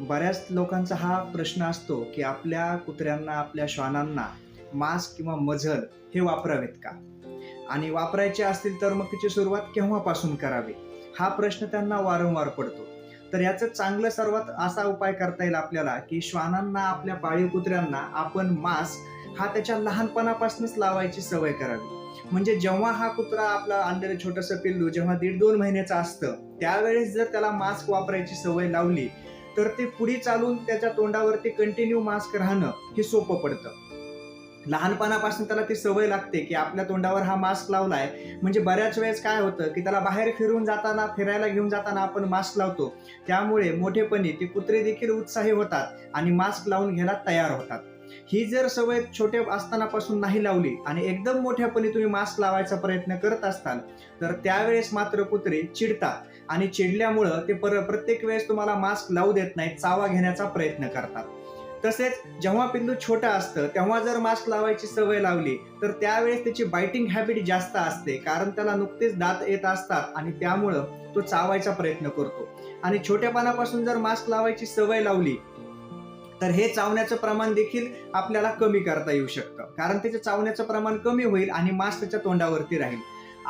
बऱ्याच लोकांचा हा प्रश्न असतो की आपल्या कुत्र्यांना आपल्या श्वानांना मास्क किंवा मझल हे वापरावेत का? आणि वापरायचे असतील तर मग त्याची सुरुवात केव्हापासून करावी? हा प्रश्न त्यांना वारंवार पडतो. तर याचं चांगलं सर्वात असा उपाय करता येईल आपल्याला की श्वानांना आपल्या पाळीव कुत्र्यांना आपण मास्क हा त्याच्या लहानपणापासूनच लावायची सवय करावी. म्हणजे जेव्हा हा कुत्रा आपला आणलेलं छोटंसं पिल्लू जेव्हा दीड दोन महिन्याचं असतं त्यावेळेस जर त्याला मास्क वापरायची सवय लावली तर ते पुढे चालून त्याच्या तोंडावरती कंटिन्यू मास्क राहणं हे सोपं पडतं. लहानपणापासून त्याला ती सवय लागते की आपल्या तोंडावर हा मास्क लावलाय. म्हणजे बऱ्याच वेळेस काय होतं की त्याला बाहेर फिरून जाताना फिरायला घेऊन जाताना आपण मास्क लावतो. त्यामुळे मोठेपणी ते कुत्रे देखील उत्साही होतात आणि मास्क लावून घ्यायला तयार होतात. ही जर सवय छोटे असतानापासून नाही लावली आणि एकदम मोठ्यापणी तुम्ही मास्क लावायचा प्रयत्न करत असताल तर त्यावेळेस मात्र कुत्रे चिडतात. आणि चिडल्यामुळं ते पर प्रत्येक वेळेस तुम्हाला मास्क लावू देत नाहीत चावा घेण्याचा प्रयत्न करतात. तसेच जेव्हा पिल्लू छोटा असतं तेव्हा जर मास्क लावायची सवय लावली तर त्यावेळेस त्याची बायटिंग हॅबिट जास्त असते कारण त्याला नुकतेच दात येत असतात आणि त्यामुळं तो चावायचा प्रयत्न करतो. आणि छोट्यापणापासून जर मास्क लावायची सवय लावली तर हे चावण्याचं प्रमाण देखील आपल्याला कमी करता येऊ शकतं. कारण त्याचं चावण्याचं प्रमाण कमी होईल आणि मास्क त्याच्या तोंडावरती राहील.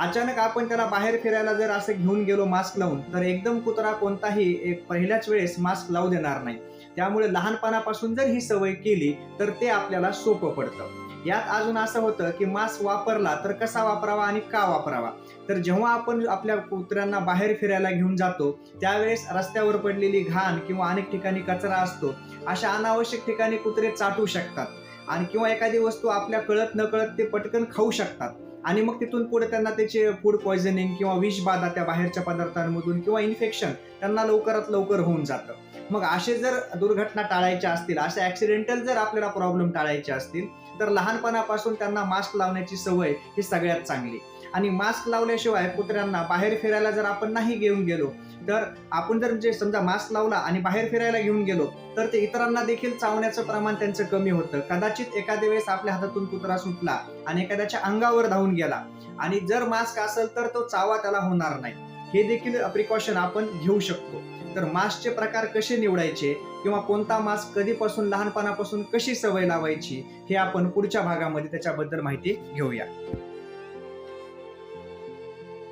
अचानक आपण त्याला बाहेर फिरायला जर असं घेऊन गेलो मास्क लावून तर एकदम कुत्रा कोणताही एक पहिल्याच वेळेस मास्क लावू देणार नाही. त्यामुळे लहानपणापासून जर ही सवय केली तर ते आपल्याला सोपं पडतं. यात अजून असं होतं की मास्क वापरला तर कसा वापरावा आणि का वापरावा? तर जेव्हा आपण आपल्या कुत्र्यांना बाहेर फिरायला घेऊन जातो त्यावेळेस रस्त्यावर पडलेली घाण किंवा अनेक ठिकाणी कचरा असतो अशा अनावश्यक ठिकाणी कुत्रे चाटू शकतात. आणि किंवा एखादी वस्तू आपल्या कळत न कळत ते पटकन खाऊ शकतात. आणि मग तिथून पुढे त्यांना त्याचे फूड पॉयझनिंग किंवा विषबाधा त्या बाहेरच्या पदार्थांमधून किंवा इन्फेक्शन त्यांना लवकरात लवकर होऊन जातं. मग असे जर दुर्घटना टाळायच्या असतील असे ऍक्सिडेंटल जर आपल्याला प्रॉब्लेम टाळायचे असतील तर लहानपणापासून त्यांना मास्क लावण्याची सवय ही सगळ्यात चांगली. आणि मास्क लावल्याशिवाय कुत्र्यांना बाहेर फिरायला जर आपण नाही घेऊन गेलो तर आपण जर जे समजा मास्क लावला आणि बाहेर फिरायला घेऊन गेलो तर ते इतरांना देखील चावण्याचं प्रमाण त्यांचं कमी होतं. कदाचित एखाद्या वेळेस आपल्या हातातून कुत्रा सुटला आणि एखाद्याच्या अंगावर धावून गेला आणि जर मास्क असेल तर तो चावा त्याला होणार नाही. हे देखील प्रिकॉशन आपण घेऊ शकतो. तर मास्कचे प्रकार कसे निवडायचे किंवा कोणता मास्क कधीपासून लहानपणापासून कशी सवय लावायची हे आपण पुढच्या भागामध्ये त्याच्याबद्दल माहिती घेऊया.